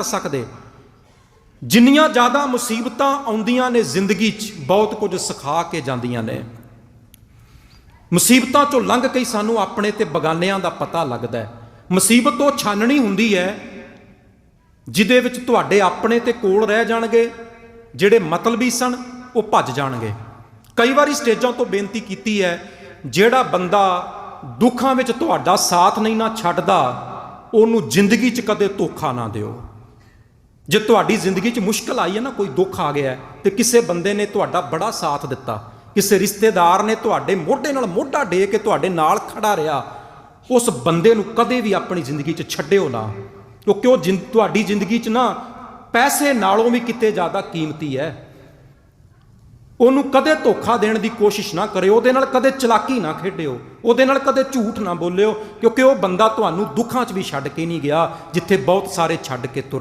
ਕਰ ਸਕਦੇ ਜਿੰਨੀਆਂ ਜ਼ਿਆਦਾ ਮੁਸੀਬਤਾਂ ਆਉਂਦੀਆਂ ਨੇ ਜ਼ਿੰਦਗੀ 'ਚ, ਬਹੁਤ ਕੁਝ ਸਿਖਾ ਕੇ ਜਾਂਦੀਆਂ ਨੇ। ਮੁਸੀਬਤਾਂ ਚੋਂ ਲੰਘ ਕੇ ਸਾਨੂੰ ਆਪਣੇ ਤੇ ਬਗਾਨਿਆਂ ਦਾ ਪਤਾ ਲੱਗਦਾ ਹੈ। ਮੁਸੀਬਤ ਉਹ ਛਾਨਣੀ ਹੁੰਦੀ ਹੈ, ਜਿਹਦੇ ਵਿੱਚ ਤੁਹਾਡੇ ਆਪਣੇ ਤੇ ਕੋਲ ਰਹਿ ਜਾਣਗੇ, ਜਿਹੜੇ ਮਤਲਬੀ ਸਨ, ਉਹ ਭੱਜ ਜਾਣਗੇ। ਕਈ ਵਾਰੀ ਸਟੇਜਾਂ ਤੋਂ ਬੇਨਤੀ ਕੀਤੀ ਹੈ, ਜਿਹੜਾ ਬੰਦਾ ਦੁੱਖਾਂ ਵਿੱਚ ਤੁਹਾਡਾ ਸਾਥ ਨਹੀਂ ਨਾ ਛੱਡਦਾ, ਉਹਨੂੰ ਜ਼ਿੰਦਗੀ 'ਚ ਕਦੇ ਧੋਖਾ ਨਾ ਦਿਓ। ਜੇ ਤੁਹਾਡੀ ਜ਼ਿੰਦਗੀ 'ਚ ਮੁਸ਼ਕਲ ਆਈ ਹੈ ਨਾ ਕੋਈ ਦੁੱਖ ਆ ਗਿਆ ਹੈ, ਤੇ ਕਿਸੇ ਬੰਦੇ ਨੇ ਤੁਹਾਡਾ ਬੜਾ ਸਾਥ ਦਿੱਤਾ। ਕਿਸੇ ਰਿਸ਼ਤੇਦਾਰ ਨੇ ਤੁਹਾਡੇ ਮੋਢੇ ਨਾਲ ਮੋਢਾ ਡੇ ਕੇ ਤੁਹਾਡੇ ਨਾਲ ਖੜਾ ਰਿਹਾ। ਉਸ ਬੰਦੇ ਨੂੰ ਕਦੇ ਵੀ ਆਪਣੀ ਜ਼ਿੰਦਗੀ 'ਚ ਛੱਡਿਓ ਨਾ। ਕਿਉਂਕਿ ਉਹ ਜਿੰ- ਤੁਹਾਡੀ ਜ਼ਿੰਦਗੀ 'ਚ ਨਾ ਪੈਸੇ ਨਾਲੋਂ ਵੀ ਕਿਤੇ ਜ਼ਿਆਦਾ ਕੀਮਤੀ ਹੈ। ਉਹਨੂੰ ਕਦੇ ਧੋਖਾ ਦੇਣ ਦੀ ਕੋਸ਼ਿਸ਼ ਨਾ ਕਰਿਓ ਉਹਦੇ ਨਾਲ ਕਦੇ ਚਲਾਕੀ ਨਾ ਖੇਡਿਓ ਉਹਦੇ ਨਾਲ ਕਦੇ ਝੂਠ ਨਾ ਬੋਲਿਓ ਕਿਉਂਕਿ ਉਹ ਬੰਦਾ ਤੁਹਾਨੂੰ ਦੁੱਖਾਂ 'ਚ ਵੀ ਛੱਡ ਕੇ ਨਹੀਂ ਗਿਆ ਜਿੱਥੇ ਬਹੁਤ ਸਾਰੇ ਛੱਡ ਕੇ ਤੁਰ